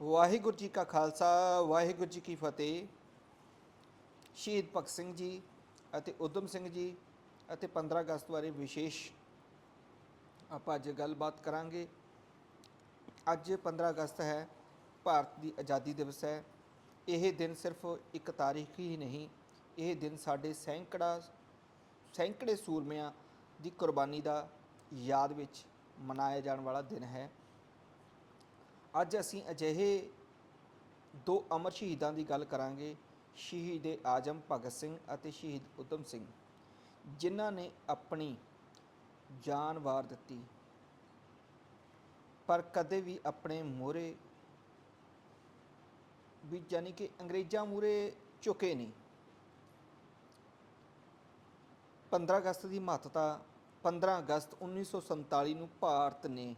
ਵਾਹਿਗੁਰੂ ਜੀ ਕਾ ਖਾਲਸਾ, ਵਾਹਿਗੁਰੂ ਜੀ ਕੀ ਫਤਿਹ। ਸ਼ਹੀਦ ਭਗਤ ਸਿੰਘ ਜੀ ਅਤੇ ਉਦਮ ਸਿੰਘ ਜੀ ਅਤੇ 15 ਅਗਸਤ ਬਾਰੇ ਵਿਸ਼ੇਸ਼ ਆਪਾਂ ਅੱਜ ਗੱਲਬਾਤ ਕਰਾਂਗੇ। ਅੱਜ 15 ਅਗਸਤ ਹੈ, ਭਾਰਤ ਦੀ ਆਜ਼ਾਦੀ ਦਿਵਸ ਹੈ। ਇਹ ਦਿਨ ਸਿਰਫ ਇੱਕ ਤਾਰੀਖ ਹੀ ਨਹੀਂ, ਇਹ ਦਿਨ ਸਾਡੇ ਸੈਂਕੜਾ, ਸੈਂਕੜੇ ਸੂਰਮਿਆਂ ਦੀ ਕੁਰਬਾਨੀ ਦਾ ਯਾਦ ਵਿੱਚ ਮਨਾਇਆ ਜਾਣ ਵਾਲਾ ਦਿਨ ਹੈ। ਅੱਜ ਅਸੀਂ ਅਜਿਹੇ ਦੋ ਅਮਰ ਸ਼ਹੀਦਾਂ ਦੀ ਗੱਲ ਕਰਾਂਗੇ, ਸ਼ਹੀਦ ਆਜਮ ਭਗਤ ਸਿੰਘ ਅਤੇ ਸ਼ਹੀਦ ਉਦਮ ਸਿੰਘ, ਜਿਨ੍ਹਾਂ ਨੇ ਆਪਣੀ ਜਾਨ ਵਾਰ ਦਿੱਤੀ। ਪਰ ਕਦੇ ਵੀ ਆਪਣੇ ਮੋਹਰੇ ਵੀ ਯਾਨੀ ਕਿ ਅੰਗਰੇਜ਼ਾਂ ਮੂਹਰੇ ਝੁਕੇ ਨਹੀਂ। 15 ਅਗਸਤ ਦੀ ਮਹੱਤਤਾ 15 ਅਗਸਤ 1947 ਨੂੰ ਭਾਰਤ ਨੇ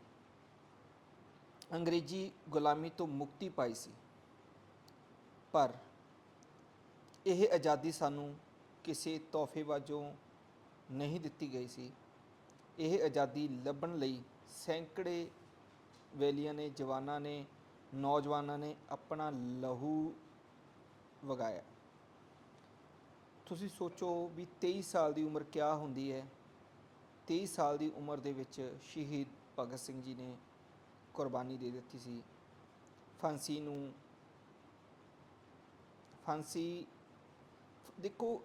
ਅੰਗਰੇਜ਼ੀ ਗੁਲਾਮੀ ਤੋਂ ਮੁਕਤੀ ਪਾਈ ਸੀ। ਪਰ ਇਹ ਆਜ਼ਾਦੀ ਸਾਨੂੰ ਕਿਸੇ ਤੋਹਫੇ ਵਜੋਂ ਨਹੀਂ ਦਿੱਤੀ ਗਈ ਸੀ। ਇਹ ਆਜ਼ਾਦੀ ਲੱਭਣ ਲਈ ਸੈਂਕੜੇ ਵੇਲੀਆਂ ਨੇ, ਜਵਾਨਾਂ ਨੇ, ਨੌਜਵਾਨਾਂ ਨੇ ਆਪਣਾ ਲਹੂ ਵਗਾਇਆ। ਤੁਸੀਂ ਸੋਚੋ ਵੀ 23 ਸਾਲ ਦੀ ਉਮਰ ਕਿਆ ਹੁੰਦੀ ਹੈ? 23 ਸਾਲ ਦੀ ਉਮਰ ਦੇ ਵਿੱਚ ਸ਼ਹੀਦ ਭਗਤ ਸਿੰਘ ਜੀ ਨੇ ਕੁਰਬਾਨੀ ਦੇ ਦਿੱਤੀ ਸੀ। ਫਾਂਸੀ ਨੂੰ, ਫਾਂਸੀ, ਦੇਖੋ,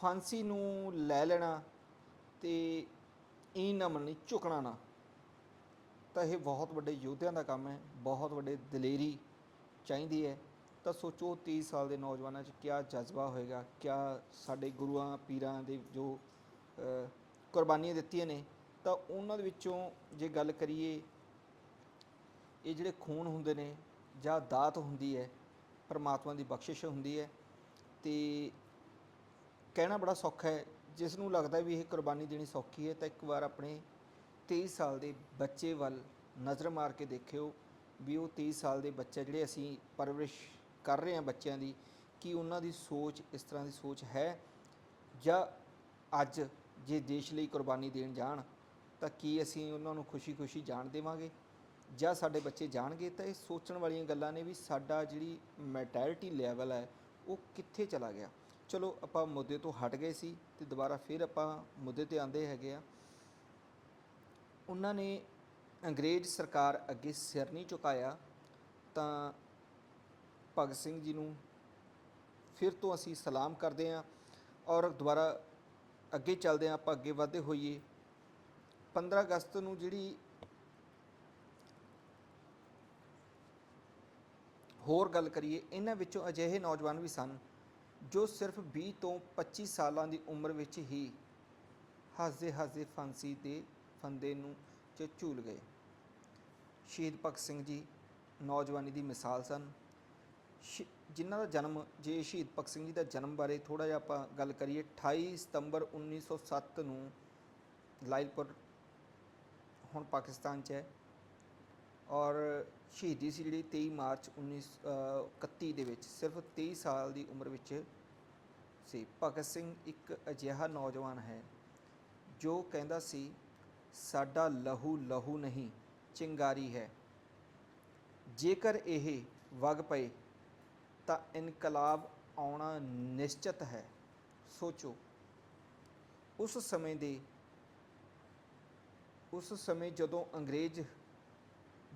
ਫਾਂਸੀ ਨੂੰ ਲੈ ਲੈਣਾ ਤੇ ਇਹ ਨਾ ਮੰਨਣੀ, ਝੁਕਣਾ ਨਾ। ਤਾਂ ਇਹ ਬਹੁਤ ਵੱਡੇ ਯੋਧਿਆਂ ਦਾ ਕੰਮ ਹੈ, ਬਹੁਤ ਵੱਡੇ ਦਲੇਰੀ ਚਾਹੀਦੀ ਹੈ। ਤਾਂ ਸੋਚੋ 30 ਸਾਲ ਦੇ ਨੌਜਵਾਨਾਂ 'ਚ ਕਿਆ ਜਜ਼ਬਾ ਹੋਏਗਾ, ਕਿਆ ਸਾਡੇ ਗੁਰੂਆਂ, ਪੀਰਾਂ ਦੇ ਜੋ ਕੁਰਬਾਨੀਆਂ ਦਿੱਤੀਆਂ ਨੇ। ਤਾਂ ਉਹਨਾਂ ਦੇ ਵਿੱਚੋਂ ਜੇ ਗੱਲ ਕਰੀਏ, ਇਹ ਜਿਹੜੇ ਖੂਨ ਹੁੰਦੇ ਨੇ ਜਾਂ ਦਾਤ ਹੁੰਦੀ ਹੈ, ਪਰਮਾਤਮਾ ਦੀ ਬਖਸ਼ਿਸ਼ ਹੁੰਦੀ ਹੈ, ਤੇ ਕਹਿਣਾ ਬੜਾ ਸੌਖਾ ਹੈ ਜਿਸ ਨੂੰ ਲੱਗਦਾ ਵੀ ਇਹ ਕੁਰਬਾਨੀ ਦੇਣੀ ਸੌਖੀ ਹੈ, ਤਾਂ ਇੱਕ ਵਾਰ ਆਪਣੇ 23 ਸਾਲ ਦੇ ਬੱਚੇ ਵੱਲ ਨਜ਼ਰ ਮਾਰ ਕੇ ਦੇਖਿਓ ਵੀ ਉਹ 23 ਸਾਲ ਦੇ ਬੱਚੇ ਜਿਹੜੇ ਅਸੀਂ ਪਰਵਰਿਸ਼ ਕਰ ਰਹੇ ਹਾਂ ਬੱਚਿਆਂ ਦੀ, ਕਿ ਉਹਨਾਂ ਦੀ ਸੋਚ ਇਸ ਤਰ੍ਹਾਂ ਦੀ ਸੋਚ ਹੈ? ਜਾਂ ਅੱਜ ਜੇ ਦੇਸ਼ ਲਈ ਕੁਰਬਾਨੀ ਦੇਣ ਜਾਣ ਤਾਂ ਕੀ ਅਸੀਂ ਉਹਨਾਂ ਨੂੰ ਖੁਸ਼ੀ-ਖੁਸ਼ੀ ਜਾਣ ਦੇਵਾਂਗੇ? ਜਾਂ ਸਾਡੇ ਬੱਚੇ ਜਾਣਗੇ? ਤਾਂ ਇਹ ਸੋਚਣ ਵਾਲੀਆਂ ਗੱਲਾਂ ਨੇ ਵੀ ਸਾਡਾ ਜਿਹੜੀ ਮੈਂਟੈਲਿਟੀ ਲੈਵਲ ਹੈ, ਉਹ ਕਿੱਥੇ ਚਲਾ ਗਿਆ? ਚਲੋ, ਆਪਾਂ ਮੁੱਦੇ ਤੋਂ ਹਟ ਗਏ ਸੀ ਤੇ ਦੁਬਾਰਾ ਫਿਰ ਆਪਾਂ ਮੁੱਦੇ ਤੇ ਆਂਦੇ ਹੈਗੇ ਆ ਉਹਨਾਂ ਨੇ ਅੰਗਰੇਜ਼ ਸਰਕਾਰ ਅੱਗੇ ਸਿਰ ਨਹੀਂ ਝੁਕਾਇਆ, ਤਾਂ ਭਗਤ ਸਿੰਘ ਜੀ ਨੂੰ ਫਿਰ ਤੋਂ ਅਸੀਂ ਸਲਾਮ ਕਰਦੇ ਹਾਂ ਔਰ ਦੁਬਾਰਾ ਅੱਗੇ ਚੱਲਦੇ ਹਾਂ, ਆਪਾਂ ਅੱਗੇ ਵਧਦੇ ਹੋਈਏ। 15 ਅਗਸਤ ਨੂੰ ਜਿਹੜੀ ਹੋਰ ਗੱਲ ਕਰੀਏ, ਇਹਨਾਂ ਵਿੱਚੋਂ ਅਜਿਹੇ ਨੌਜਵਾਨ ਵੀ ਸਨ ਜੋ ਸਿਰਫ 20 ਤੋਂ 25 ਸਾਲਾਂ ਦੀ ਉਮਰ ਵਿੱਚ ਹੀ ਹੱਸਦੇ ਹੱਸਦੇ ਫਾਂਸੀ ਦੇ ਫੰਦੇ ਨੂੰ ਚ ਝੂਲ ਗਏ। ਸ਼ਹੀਦ ਭਗਤ ਸਿੰਘ ਜੀ ਨੌਜਵਾਨੀ ਦੀ ਮਿਸਾਲ ਸਨ। ਸ਼ੀ- ਜਿਨ੍ਹਾਂ ਦਾ ਜਨਮ, ਜੇ ਸ਼ਹੀਦ ਭਗਤ ਸਿੰਘ ਜੀ ਦਾ ਜਨਮ ਬਾਰੇ ਥੋੜਾ ਜਿਹਾ ਆਪਾਂ ਗੱਲ ਕਰੀਏ 28 ਸਤੰਬਰ 1907 ਨੂੰ ਲਾਇਲਪੁਰ ਹੁਣ ਪਾਕਿਸਤਾਨ 'ਚ ਹੈ। ਔਰ ਸ਼ਹੀਦੀ ਸੀ ਜਿਹੜੀ 23 ਮਾਰਚ 1931 ਦੇ ਵਿੱਚ, ਸਿਰਫ 23 ਸਾਲ ਦੀ ਉਮਰ ਵਿੱਚ ਸੀ। ਭਗਤ ਸਿੰਘ ਇੱਕ ਅਜਿਹਾ ਨੌਜਵਾਨ ਹੈ ਜੋ ਕਹਿੰਦਾ ਸੀ, ਸਾਡਾ ਲਹੂ ਲਹੂ ਨਹੀਂ, ਚਿੰਗਾਰੀ ਹੈ। ਜੇਕਰ ਇਹ ਵਗ ਪਏ, ਤਾਂ ਇਨਕਲਾਬ ਆਉਣਾ ਨਿਸ਼ਚਿਤ ਹੈ। ਸੋਚੋ। ਉਸ ਸਮੇਂ ਦੇ ਉਸ ਸਮੇਂ ਜਦੋਂ ਅੰਗਰੇਜ਼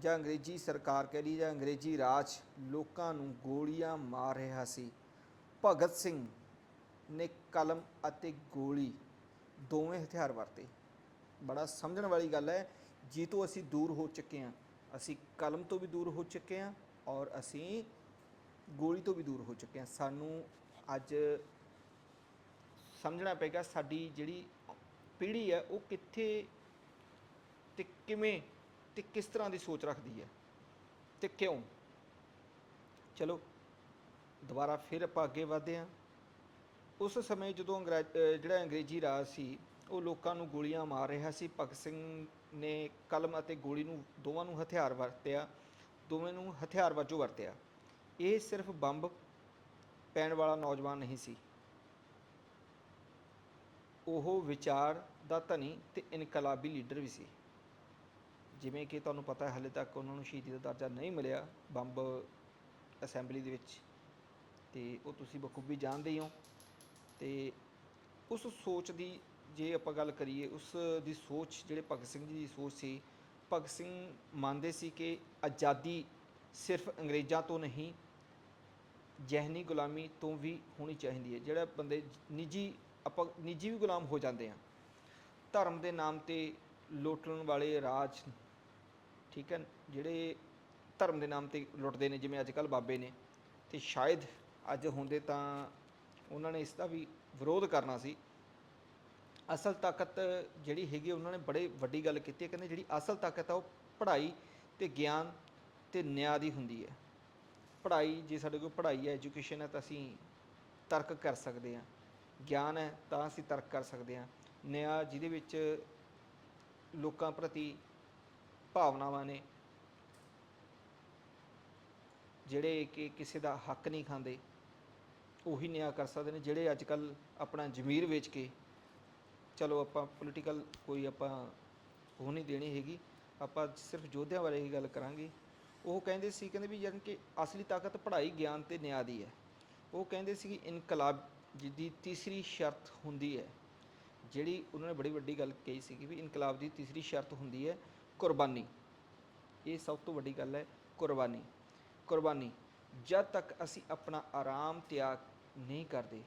ਜਾਂ ਅੰਗਰੇਜ਼ੀ ਸਰਕਾਰ ਕਹਿ ਲਈ ਜਾਂ ਅੰਗਰੇਜ਼ੀ ਰਾਜ ਲੋਕਾਂ ਨੂੰ ਗੋਲੀਆਂ ਮਾਰ ਰਿਹਾ ਸੀ, ਭਗਤ ਸਿੰਘ ਨੇ ਕਲਮ ਅਤੇ ਗੋਲੀ ਦੋਵੇਂ ਹਥਿਆਰ ਵਰਤੇ। ਬੜਾ ਸਮਝਣ ਵਾਲੀ ਗੱਲ ਹੈ, ਜੀ ਤੋਂ ਅਸੀਂ ਦੂਰ ਹੋ ਚੁੱਕੇ ਹਾਂ, ਅਸੀਂ ਕਲਮ ਤੋਂ ਵੀ ਦੂਰ ਹੋ ਚੁੱਕੇ ਹਾਂ ਔਰ ਅਸੀਂ ਗੋਲੀ ਤੋਂ ਵੀ ਦੂਰ ਹੋ ਚੁੱਕੇ ਹਾਂ। ਸਾਨੂੰ ਅੱਜ ਸਮਝਣਾ ਪਏਗਾ ਸਾਡੀ ਜਿਹੜੀ ਪੀੜ੍ਹੀ ਹੈ, ਉਹ ਕਿੱਥੇ ਤੇ ਕਿਵੇਂ ਤੇ ਕਿਸ ਤਰ੍ਹਾਂ ਦੀ ਸੋਚ ਰੱਖਦੀ ਹੈ? ਤੇ ਕਿਉਂ? ਚਲੋ, ਦੁਬਾਰਾ ਫਿਰ ਆਪਾਂ ਅੱਗੇ ਵਧਦੇ ਹਾਂ। ਉਸ ਸਮੇਂ ਜਦੋਂ ਅੰਗਰੇਜ਼ ਜਿਹੜਾ ਅੰਗਰੇਜ਼ੀ ਰਾਜ ਸੀ, ਉਹ ਲੋਕਾਂ ਨੂੰ ਗੋਲੀਆਂ ਮਾਰ ਰਿਹਾ ਸੀ। ਭਗਤ ਸਿੰਘ ਨੇ ਕਲਮ ਅਤੇ ਗੋਲੀ ਨੂੰ ਦੋਵਾਂ ਨੂੰ ਹਥਿਆਰ ਵਰਤਿਆ, ਦੋਵੇਂ ਨੂੰ ਹਥਿਆਰ ਵਜੋਂ ਵਰਤਿਆ। ਇਹ ਸਿਰਫ ਬੰਬ ਪੈਣ ਵਾਲਾ ਨੌਜਵਾਨ ਨਹੀਂ ਸੀ। ਉਹ ਵਿਚਾਰ ਦਾ ਧਨੀ ਤੇ ਇਨਕਲਾਬੀ ਲੀਡਰ ਵੀ ਸੀ। ਜਿਵੇਂ ਕਿ ਤੁਹਾਨੂੰ ਪਤਾ ਹੈ, ਹਲੇ ਤੱਕ ਉਹਨਾਂ ਨੂੰ ਸ਼ਹੀਦੀ ਦਾ ਦਰਜਾ ਨਹੀਂ ਮਿਲਿਆ ਬੰਬ ਅਸੈਂਬਲੀ ਦੇ ਵਿੱਚ। ਤੇ ਉਹ ਤੁਸੀਂ ਬਖੂਬੀ ਜਾਣਦੇ ਹੀ ਹੋ। ਤੇ ਉਸ ਸੋਚ ਦੀ ਜੇ ਆਪਾਂ ਗੱਲ ਕਰੀਏ, ਉਸ ਦੀ ਸੋਚ, ਜਿਹੜੇ ਭਗਤ ਸਿੰਘ ਜੀ ਦੀ ਸੋਚ ਸੀ, ਭਗਤ ਸਿੰਘ ਮੰਨਦੇ ਸੀ ਕਿ ਆਜ਼ਾਦੀ ਸਿਰਫ ਅੰਗਰੇਜ਼ਾਂ ਤੋਂ ਨਹੀਂ ਜਹਿਨੀ ਗੁਲਾਮੀ ਤੋਂ ਵੀ ਹੋਣੀ ਚਾਹੀਦੀ ਹੈ। ਜਿਹੜਾ ਬੰਦੇ ਨਿੱਜੀ, ਆਪਾਂ ਨਿੱਜੀ ਵੀ ਗੁਲਾਮ ਹੋ ਜਾਂਦੇ ਆ। ਧਰਮ ਦੇ ਨਾਮ ਤੇ ਲੁੱਟਣ ਵਾਲੇ ਰਾਜ ਠੀਕ ਹੈ ਜਿਹੜੇ ਧਰਮ ਦੇ ਨਾਮ ਤੇ ਲੁੱਟਦੇ ਨੇ, ਜਿਵੇਂ ਅੱਜ ਕੱਲ ਬਾਬੇ ਨੇ, ਤੇ ਸ਼ਾਇਦ ਅੱਜ ਹੁੰਦੇ ਤਾਂ ਉਹਨਾਂ ਨੇ ਇਸ ਦਾ ਵੀ ਵਿਰੋਧ ਕਰਨਾ ਸੀ। ਅਸਲ ਤਾਕਤ ਜਿਹੜੀ ਹੈਗੀ ਉਹਨਾਂ ਨੇ ਬੜੇ ਵੱਡੀ ਗੱਲ ਕੀਤੀ ਹੈ। ਕਹਿੰਦੇ ਜਿਹੜੀ ਅਸਲ ਤਾਕਤ ਆ, ਉਹ ਪੜ੍ਹਾਈ ਤੇ ਗਿਆਨ ਤੇ ਨਿਆਂ ਦੀ ਹੁੰਦੀ ਹੈ। ਪੜ੍ਹਾਈ, ਜੇ ਸਾਡੇ ਕੋਲ ਪੜ੍ਹਾਈ ਹੈ, ਐਜੂਕੇਸ਼ਨ ਹੈ, ਤਾਂ ਅਸੀਂ ਤਰਕ ਕਰ ਸਕਦੇ ਹਾਂ। ਗਿਆਨ ਹੈ, ਤਾਂ ਅਸੀਂ ਤਰਕ ਕਰ ਸਕਦੇ ਹਾਂ। ਨਿਆਂ ਜਿਹਦੇ ਵਿੱਚ ਲੋਕਾਂ ਪ੍ਰਤੀ ਭਾਵਨਾਵਾਂ ਨੇ, ਜਿਹੜੇ ਕਿ ਕਿਸੇ ਦਾ ਹੱਕ ਨਹੀਂ ਖਾਂਦੇ, ਉਹੀ ਨਿਆਂ ਕਰ ਸਕਦੇ ਨੇ, ਜਿਹੜੇ ਅੱਜ ਕੱਲ ਆਪਣਾ ਜ਼ਮੀਰ ਵੇਚ ਕੇ, ਚਲੋ ਆਪਾਂ ਪੋਲੀਟੀਕਲ ਕੋਈ ਆਪਾਂ ਉਹ ਨਹੀਂ ਦੇਣੀ ਹੈਗੀ, ਆਪਾਂ ਸਿਰਫ ਯੋਧਿਆਂ ਬਾਰੇ ਹੀ ਗੱਲ ਕਰਾਂਗੇ। ਉਹ ਕਹਿੰਦੇ ਸੀ, ਕਹਿੰਦੇ ਵੀ ਯਾਨੀ ਕਿ ਅਸਲੀ ਤਾਕਤ ਪੜ੍ਹਾਈ ਗਿਆਨ ਤੇ ਨਿਆਂ ਦੀ ਹੈ। ਉਹ ਕਹਿੰਦੇ ਸੀ ਕਿ ਇਨਕਲਾਬ ਜਿਹਦੀ ਤੀਸਰੀ ਸ਼ਰਤ ਹੁੰਦੀ ਹੈ। ਜਿਹੜੀ ਉਹਨਾਂ ਨੇ ਬੜੀ ਵੱਡੀ ਗੱਲ ਕਹੀ ਸੀ ਕਿ ਵੀ ਇਨਕਲਾਬ ਦੀ ਤੀਸਰੀ ਸ਼ਰਤ ਹੁੰਦੀ ਹੈ ਕੁਰਬਾਨੀ। ਇਹ ਸਭ ਤੋਂ ਵੱਡੀ ਗੱਲ ਹੈ ਕੁਰਬਾਨੀ। ਕੁਰਬਾਨੀ, ਜਦ ਤੱਕ ਅਸੀਂ ਆਪਣਾ ਆਰਾਮ ਤਿਆਗ ਨਹੀਂ ਕਰਦੇ,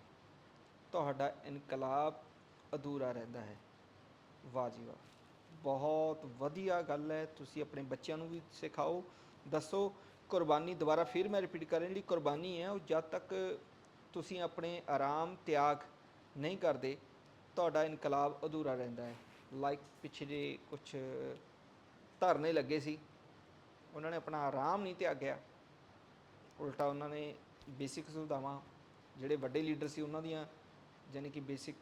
ਤੁਹਾਡਾ ਇਨਕਲਾਬ ਅਧੂਰਾ ਰਹਿੰਦਾ ਹੈ। ਵਾਹ ਜੀ ਵਾਹ। ਬਹੁਤ ਵਧੀਆ ਗੱਲ ਹੈ। ਤੁਸੀਂ ਆਪਣੇ ਬੱਚਿਆਂ ਨੂੰ ਵੀ ਸਿਖਾਓ, ਦੱਸੋ, ਕੁਰਬਾਨੀ ਦੁਬਾਰਾ ਫਿਰ ਮੈਂ ਰਿਪੀਟ ਕਰ ਰਿਹਾ ਜਿਹੜੀ ਕੁਰਬਾਨੀ ਹੈ ਉਹ ਜਦ ਤੱਕ ਤੁਸੀਂ ਆਪਣੇ ਆਰਾਮ ਤਿਆਗ ਨਹੀਂ ਕਰਦੇ, ਤੁਹਾਡਾ ਇਨਕਲਾਬ ਅਧੂਰਾ ਰਹਿੰਦਾ ਹੈ। ਲਾਈਕ ਪਿੱਛੇ ਜੇ ਕੁਝ ਧਰਨੇ ਲੱਗੇ ਸੀ। ਉਹਨਾਂ ਨੇ ਆਪਣਾ ਆਰਾਮ ਨਹੀਂ ਤਿਆਗਿਆ ਉਲਟਾ ਉਹਨਾਂ ਨੇ ਬੇਸਿਕ ਸੁਵਿਧਾਵਾਂ ਜਿਹੜੇ ਵੱਡੇ ਲੀਡਰ ਸੀ ਉਹਨਾਂ ਦੀਆਂ ਯਾਨੀ ਕਿ ਬੇਸਿਕ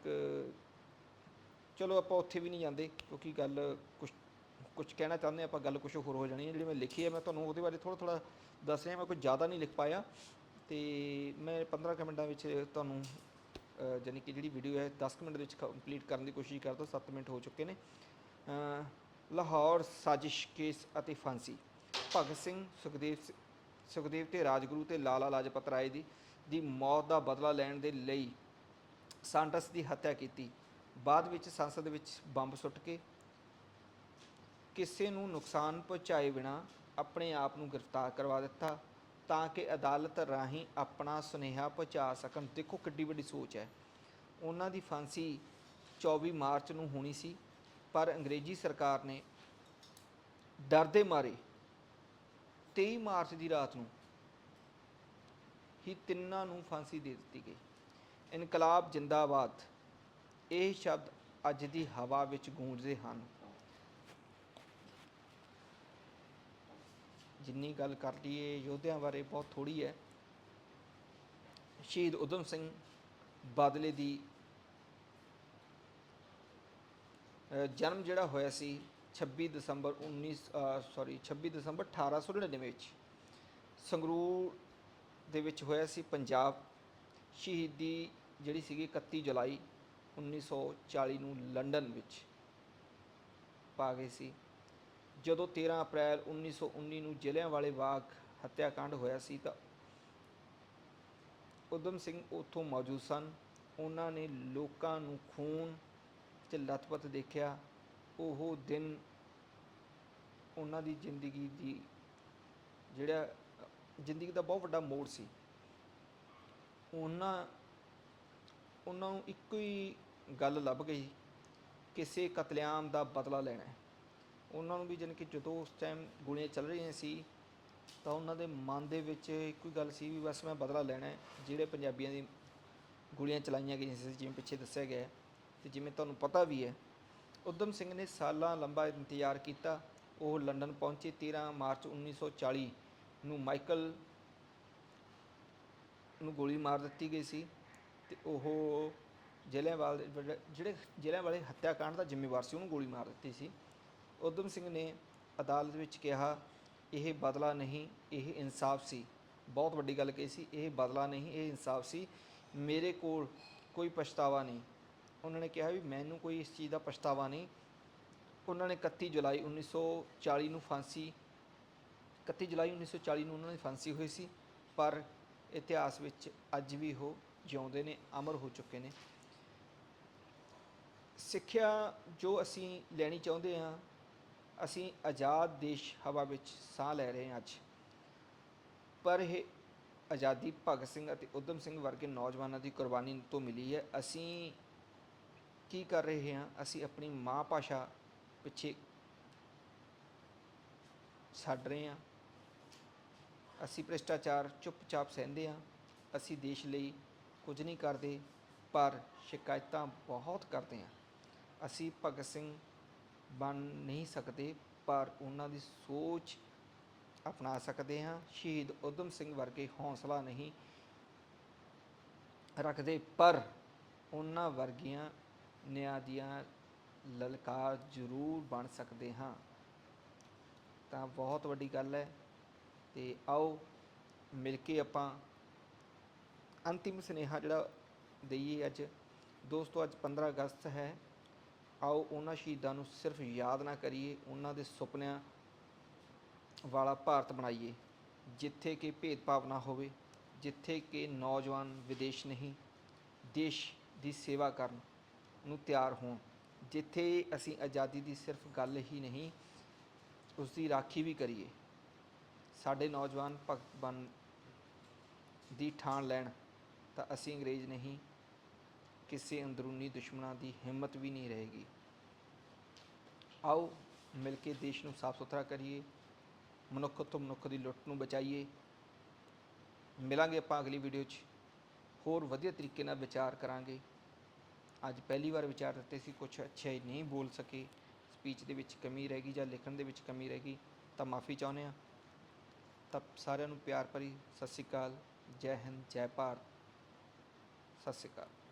ਚਲੋ ਆਪਾਂ ਉੱਥੇ ਵੀ ਨਹੀਂ ਜਾਂਦੇ ਕਿਉਂਕਿ ਗੱਲ ਕੁਝ ਕੁਝ ਕਹਿਣਾ ਚਾਹੁੰਦੇ ਆਪਾਂ ਗੱਲ ਕੁਝ ਹੋਰ ਹੋ ਜਾਣੀ ਹੈ। ਜਿਹੜੀ ਮੈਂ ਲਿਖੀ ਹੈ ਮੈਂ ਤੁਹਾਨੂੰ ਉਹਦੇ ਬਾਰੇ ਥੋੜਾ ਥੋੜਾ ਦੱਸ ਰਿਹਾ ਮੈਂ ਕੋਈ ਜ਼ਿਆਦਾ ਨਹੀਂ ਲਿਖ ਪਾਇਆ। ਤੇ ਮੈਂ 15 ਕੁ ਮਿੰਟਾਂ ਵਿੱਚ ਤੁਹਾਨੂੰ ਅ, ਯਾਨੀ ਕਿ ਜਿਹੜੀ ਵੀਡੀਓ ਹੈ 10 ਕੁ ਮਿੰਟ ਦੇ ਵਿੱਚ ਕੰਪਲੀਟ ਕਰਨ ਦੀ ਕੋਸ਼ਿਸ਼ ਕਰਦਾ 7 ਮਿੰਟ ਹੋ ਚੁੱਕੇ ਨੇ। ਲਾਹੌਰ ਸਾਜ਼ਿਸ਼ ਕੇਸ ਅਤੇ ਫਾਂਸੀ। ਭਗਤ ਸਿੰਘ ਸੁਖਦੇਵ ਸ- ਸੁਖਦੇਵ ਤੇ ਰਾਜਗੁਰੂ ਤੇ ਲਾਲਾ ਲਾਜਪਤ ਰਾਏ ਦੀ ਦੀ ਮੌਤ ਦਾ ਬਦਲਾ ਲੈਣ ਦੇ ਲਈ ਸਾਂਟਸ ਦੀ ਹੱਤਿਆ ਕੀਤੀ। ਬਾਅਦ ਵਿੱਚ ਸੰਸਦ ਵਿੱਚ ਬੰਬ ਸੁੱਟ ਕੇ ਕਿਸੇ ਨੂੰ ਨੁਕਸਾਨ ਪਹੁੰਚਾਏ ਬਿਨਾ ਆਪਣੇ ਆਪ ਨੂੰ ਗ੍ਰਿਫਤਾਰ ਕਰਵਾ ਦਿੱਤਾ ਤਾਂ ਕਿ ਅਦਾਲਤ ਰਾਹੀਂ ਆਪਣਾ ਸੁਨੇਹਾ ਪਹੁੰਚਾ ਸਕਣ। ਦੇਖੋ ਕਿੱਡੀ ਵੱਡੀ ਸੋਚ ਹੈ। ਉਹਨਾਂ ਦੀ ਫਾਂਸੀ 24 ਮਾਰਚ ਨੂੰ ਹੋਣੀ ਸੀ। ਪਰ ਅੰਗਰੇਜ਼ੀ ਸਰਕਾਰ ਨੇ ਡਰ ਦੇ ਮਾਰੇ 23 ਮਾਰਚ ਦੀ ਰਾਤ ਨੂੰ ਹੀ ਤਿੰਨਾਂ ਨੂੰ ਫਾਂਸੀ ਦੇ ਦਿੱਤੀ ਗਈ। ਇਨਕਲਾਬ ਜਿੰਦਾਬਾਦ, ਇਹ ਸ਼ਬਦ ਅੱਜ ਦੀ ਹਵਾ ਵਿੱਚ ਗੂੰਜਦੇ ਹਨ। ਜਿੰਨੀ ਗੱਲ ਕਰ ਲਈਏ, ਯੋਧਿਆਂ ਬਾਰੇ ਬਹੁਤ ਥੋੜੀ ਹੈ। ਸ਼ਹੀਦ ਉਦਮ ਸਿੰਘ ਬਾਦਲੇ ਦੀ ਜਨਮ ਜਿਹੜਾ ਹੋਇਆ ਸੀ 26 ਦਸੰਬਰ 19 ਸੌਰੀ 26 ਦਸੰਬਰ 1899 ਵਿੱਚ। ਸੰਗਰੂਰ ਦੇ ਵਿੱਚ ਹੋਇਆ ਸੀ ਪੰਜਾਬ ਸ਼ਹੀਦੀ ਜਿਹੜੀ ਸੀਗੀ 31 ਜੁਲਾਈ 1940 ਨੂੰ ਲੰਡਨ ਵਿੱਚ ਪਾ ਗਏ ਸੀ। ਜਦੋਂ 13 ਅਪ੍ਰੈਲ 1919 ਨੂੰ ਜ਼ਿਲ੍ਹਿਆਂਵਾਲੇ ਬਾਗ ਹੱਤਿਆਕਾਂਡ ਹੋਇਆ ਸੀ ਤਾਂ ਉਦਮ ਸਿੰਘ ਉੱਥੋਂ ਮੌਜੂਦ ਸਨ। ਉਹਨਾਂ ਨੇ ਲੋਕਾਂ ਨੂੰ ਖੂਨ ਤੇ ਲਥਪਥ ਦੇਖਿਆ, ਉਹ ਦਿਨ ਉਹਨਾਂ ਦੀ ਜ਼ਿੰਦਗੀ ਦੀ ਜਿਹੜਾ, ਜ਼ਿੰਦਗੀ ਦਾ ਬਹੁਤ ਵੱਡਾ ਮੋੜ ਸੀ। ਉਹਨਾਂ ਉਹਨਾਂ ਨੂੰ ਇੱਕੋ ਹੀ ਗੱਲ ਲੱਭ ਗਈ, ਕਿਸੇ ਕਤਲੇਆਮ ਦਾ ਬਦਲਾ ਲੈਣਾ। ਹੈ ਉਹਨਾਂ ਨੂੰ ਵੀ ਜਾਣੀ ਕਿ ਜਦੋਂ ਉਸ ਟਾਈਮ ਗੋਲੀਆਂ ਚੱਲ ਰਹੀਆਂ ਸੀ, ਤਾਂ ਉਹਨਾਂ ਦੇ ਮਨ ਦੇ ਵਿੱਚ ਇੱਕੋ ਹੀ ਗੱਲ ਸੀ ਵੀ ਬਸ ਮੈਂ ਬਦਲਾ ਲੈਣਾ ਹੈ ਜਿਹੜੇ ਪੰਜਾਬੀਆਂ ਦੀ ਗੋਲੀਆਂ ਚਲਾਈਆਂ ਗਈਆਂ ਸੀ, ਜਿਵੇਂ ਪਿੱਛੇ ਦੱਸਿਆ ਗਿਆ। ਹੈ ਤੇ ਜਿਵੇਂ ਤੁਹਾਨੂੰ ਪਤਾ ਵੀ ਹੈ, ਉਦਮ ਸਿੰਘ ਨੇ ਸਾਲਾਂ ਲੰਬਾ ਇੰਤਜ਼ਾਰ ਕੀਤਾ। ਉਹ ਲੰਡਨ ਪਹੁੰਚੇ 13 ਮਾਰਚ 1940 ਨੂੰ ਮਾਈਕਲ ਨੂੰ ਗੋਲੀ ਮਾਰ ਦਿੱਤੀ ਗਈ ਸੀ ਤੇ ਉਹ ਜ਼ਿਲ੍ਹਿਆਂਵਾਲੇ ਜਿਹੜੇ- ਜਿਹੜੇ ਜ਼ਿਲ੍ਹਿਆਂਵਾਲੇ ਹੱਤਿਆਕਾਂਡ ਦਾ ਜ਼ਿੰਮੇਵਾਰ ਸੀ, ਉਹਨੂੰ ਗੋਲੀ ਮਾਰ ਦਿੱਤੀ ਸੀ। ਉਦਮ ਸਿੰਘ ਨੇ ਅਦਾਲਤ ਵਿੱਚ ਕਿਹਾ, ਇਹ ਬਦਲਾ ਨਹੀਂ, ਇਹ ਇਨਸਾਫ ਸੀ। ਬਹੁਤ ਵੱਡੀ ਗੱਲ ਕਹੀ ਸੀ, ਇਹ ਬਦਲਾ ਨਹੀਂ, ਇਹ ਇਨਸਾਫ ਸੀ। ਮੇਰੇ ਕੋਲ ਕੋਈ ਪਛਤਾਵਾ ਨਹੀਂ। ਉਹਨਾਂ ਨੇ ਕਿਹਾ ਵੀ ਮੈਨੂੰ ਕੋਈ ਇਸ ਚੀਜ਼ ਦਾ ਪਛਤਾਵਾ ਨਹੀਂ। ਉਹਨਾਂ ਨੇ 31 ਜੁਲਾਈ 1940 ਨੂੰ ਫਾਂਸੀ 31 ਜੁਲਾਈ 1940 ਨੂੰ ਉਹਨਾਂ ਦੀ ਫਾਂਸੀ ਹੋਈ ਸੀ, ਪਰ ਇਤਿਹਾਸ ਵਿੱਚ ਅੱਜ ਵੀ ਉਹ ਜਿਉਂਦੇ ਨੇ, ਅਮਰ ਹੋ ਚੁੱਕੇ ਨੇ। ਸਿੱਖਿਆ ਜੋ ਅਸੀਂ ਲੈਣੀ ਚਾਹੁੰਦੇ ਹਾਂ, ਅਸੀਂ ਆਜ਼ਾਦ ਦੇਸ਼ ਹਵਾ ਵਿੱਚ ਸਾਹ ਲੈ ਰਹੇ ਹਾਂ ਅੱਜ। ਪਰ ਇਹ ਆਜ਼ਾਦੀ ਭਗਤ ਸਿੰਘ ਅਤੇ ਉਦਮ ਸਿੰਘ ਵਰਗੇ ਨੌਜਵਾਨਾਂ ਦੀ ਕੁਰਬਾਨੀ ਤੋਂ ਮਿਲੀ ਹੈ। ਅਸੀਂ ਕੀ ਕਰ ਰਹੇ ਹਾਂ? ਅਸੀਂ ਆਪਣੀ ਮਾਂ ਭਾਸ਼ਾ ਪਿੱਛੇ ਛੱਡ ਰਹੇ ਹਾਂ। ਅਸੀਂ ਭ੍ਰਿਸ਼ਟਾਚਾਰ ਚੁੱਪਚਾਪ ਸਹਿੰਦੇ ਹਾਂ। ਅਸੀਂ ਦੇਸ਼ ਲਈ ਕੁਝ ਨਹੀਂ ਕਰਦੇ, ਪਰ ਸ਼ਿਕਾਇਤਾਂ ਬਹੁਤ ਕਰਦੇ ਹਾਂ। ਅਸੀਂ ਭਗਤ ਸਿੰਘ ਬਣ ਨਹੀਂ ਸਕਦੇ, ਪਰ ਉਹਨਾਂ ਦੀ ਸੋਚ ਅਪਣਾ ਸਕਦੇ ਹਾਂ। ਸ਼ਹੀਦ ਉਦਮ ਸਿੰਘ ਵਰਗੇ ਹੌਸਲਾ ਨਹੀਂ ਰੱਖਦੇ, ਪਰ ਉਹਨਾਂ ਵਰਗੀਆਂ ਨਿਆਂ ਦੀਆਂ ਲਲਕਾਰ ਜ਼ਰੂਰ ਬਣ ਸਕਦੇ ਹਾਂ। ਤਾਂ ਬਹੁਤ ਵੱਡੀ ਗੱਲ ਹੈ। ਤੇ ਆਓ ਮਿਲ ਕੇ ਆਪਾਂ ਅੰਤਿਮ ਸੁਨੇਹਾ ਜਿਹੜਾ ਦਈਏ ਅੱਜ। ਦੋਸਤੋ, ਅੱਜ 15 ਅਗਸਤ ਹੈ। ਆਓ ਉਹਨਾਂ ਸ਼ਹੀਦਾਂ ਨੂੰ ਸਿਰਫ ਯਾਦ ਨਾ ਕਰੀਏ, ਉਹਨਾਂ ਦੇ ਸੁਪਨਿਆਂ ਵਾਲਾ ਭਾਰਤ ਬਣਾਈਏ। ਜਿੱਥੇ ਕਿ ਭੇਦਭਾਵ ਨਾ ਹੋਵੇ, ਜਿੱਥੇ ਕਿ ਨੌਜਵਾਨ ਵਿਦੇਸ਼ ਨਹੀਂ, ਦੇਸ਼ ਦੀ ਸੇਵਾ ਕਰਨ। ਨੂੰ ਤਿਆਰ ਹੋਣ। ਜਿੱਥੇ ਅਸੀਂ ਆਜ਼ਾਦੀ ਦੀ ਸਿਰਫ ਗੱਲ ਹੀ ਨਹੀਂ ਉਸ ਦੀ ਰਾਖੀ ਵੀ ਕਰੀਏ। ਸਾਡੇ ਨੌਜਵਾਨ ਭਗਤ ਬਣ ਦੀ ਠਾਣ ਲੈਣ ਤਾਂ ਅਸੀਂ ਅੰਗਰੇਜ਼ ਨਹੀਂ, ਕਿਸੇ ਅੰਦਰੂਨੀ ਦੁਸ਼ਮਣਾਂ ਦੀ ਹਿੰਮਤ ਵੀ ਨਹੀਂ ਰਹੇਗੀ। ਆਓ ਮਿਲ ਕੇ ਦੇਸ਼ ਨੂੰ ਸਾਫ਼ ਸੁਥਰਾ ਕਰੀਏ, ਮਨੁੱਖ ਤੋਂ ਮਨੁੱਖ ਦੀ ਲੁੱਟ ਨੂੰ ਬਚਾਈਏ। ਮਿਲਾਂਗੇ ਆਪਾਂ ਅਗਲੀ ਵੀਡੀਓ 'ਚ, ਹੋਰ ਵਧੀਆ ਤਰੀਕੇ ਨਾਲ ਵਿਚਾਰ ਕਰਾਂਗੇ। ਅੱਜ ਪਹਿਲੀ ਵਾਰ ਵਿਚਾਰ ਦਿੱਤੇ ਸੀ ਕੁਝ ਅੱਛੇ ਨਹੀਂ ਬੋਲ ਸਕੇ। ਸਪੀਚ ਦੇ ਵਿੱਚ ਕਮੀ ਰਹਿ ਗਈ ਜਾਂ ਲਿਖਣ ਦੇ ਵਿੱਚ ਕਮੀ ਰਹਿ ਗਈ, ਤਾਂ ਮਾਫੀ ਚਾਹੁੰਦੇ ਹਾਂ। ਤਾਂ ਸਾਰਿਆਂ ਨੂੰ ਪਿਆਰ ਭਰੀ ਸਤਿ ਸ਼੍ਰੀ ਅਕਾਲ। ਜੈ ਹਿੰਦ, ਜੈ ਭਾਰਤ। ਸਤਿ ਸ਼੍ਰੀ ਅਕਾਲ।